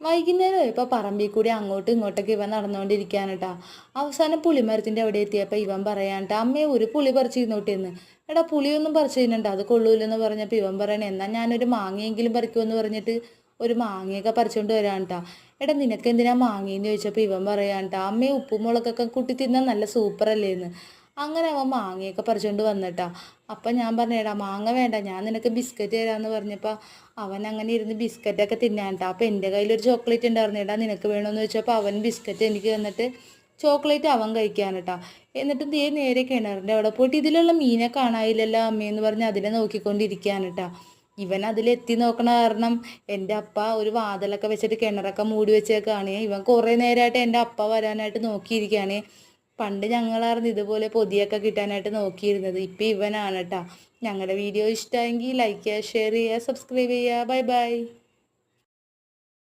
വൈകുന്നേരം ഇപ്പോൾ പറമ്പിൽ കൂടി അങ്ങോട്ടും ഇങ്ങോട്ടൊക്കെ ഇവൻ നടന്നുകൊണ്ടിരിക്കുകയാണ് കേട്ടോ അവസാനം പുളിമരത്തിന്റെ അവിടെ എത്തിയപ്പോൾ ഇവൻ പറയാൻ അമ്മയെ ഒരു പുളി പറിച്ചിരുന്നോട്ടിന്ന് എടാ പുളിയൊന്നും പറിച്ചു അത് കൊള്ളൂലെന്ന് പറഞ്ഞപ്പോൾ ഇവൻ പറയണേ എന്നാൽ ഞാനൊരു മാങ്ങയെങ്കിലും പറിക്കുമെന്ന് പറഞ്ഞിട്ട് ഒരു മാങ്ങയൊക്കെ പറിച്ചുകൊണ്ട് വരാൻ എടാ നിനക്ക് എന്തിനാ മാങ്ങയെന്ന് ചോദിച്ചപ്പോൾ ഇവൻ പറയാൻ അമ്മയെ ഉപ്പും മുളകൊക്കെ കൂട്ടി തിന്നാൻ നല്ല സൂപ്പറല്ലേന്ന്. അങ്ങനെ അവൻ മാങ്ങയൊക്കെ പറിച്ചുകൊണ്ട് വന്നിട്ടാ. അപ്പം ഞാൻ പറഞ്ഞേടാ മാങ്ങ വേണ്ട ഞാൻ നിനക്ക് ബിസ്ക്കറ്റ് തരാമെന്ന് പറഞ്ഞപ്പോൾ അവൻ അങ്ങനെ ഇരുന്ന് ബിസ്ക്കറ്റൊക്കെ തിന്നാൻട്ടാ അപ്പം എന്റെ കയ്യിലൊരു ചോക്ലേറ്റ് ഉണ്ടായിരുന്നേടാ നിനക്ക് വേണമെന്ന് വെച്ചപ്പോൾ അവൻ ബിസ്ക്കറ്റ് എനിക്ക് തന്നിട്ട് ചോക്ലേറ്റ് അവൻ കഴിക്കാനട്ടാ എന്നിട്ട് ദേ നേരെ കിണറിന്റെ അവിടെ പോയിട്ട് ഇതിലുള്ള മീനെ കാണാനില്ലല്ലോ അമ്മയെന്ന് പറഞ്ഞ് അതിനെ നോക്കിക്കൊണ്ടിരിക്കാനട്ടാ ഇവൻ അതിലെത്തി നോക്കണ കാരണം എന്റെ അപ്പ ഒരു വാതിലൊക്കെ വെച്ചിട്ട് കിണറൊക്കെ മൂടി വെച്ചേക്കാണ്. ഇവൻ കുറേ നേരമായിട്ട് എന്റെ അപ്പ വരാനായിട്ട് നോക്കിയിരിക്കുകയാണ് പണ്ട് ഞങ്ങളായിരുന്നു ഇതുപോലെ പൊതിയൊക്കെ കിട്ടാനായിട്ട് നോക്കിയിരുന്നത്. ഇപ്പം ഇവനാണ് കേട്ടോ ഞങ്ങളുടെ വീഡിയോ ഇഷ്ടമെങ്കിൽ ലൈക്ക് ചെയ്യുക ഷെയർ ചെയ്യുക സബ്സ്ക്രൈബ് ചെയ്യുക. Bye bye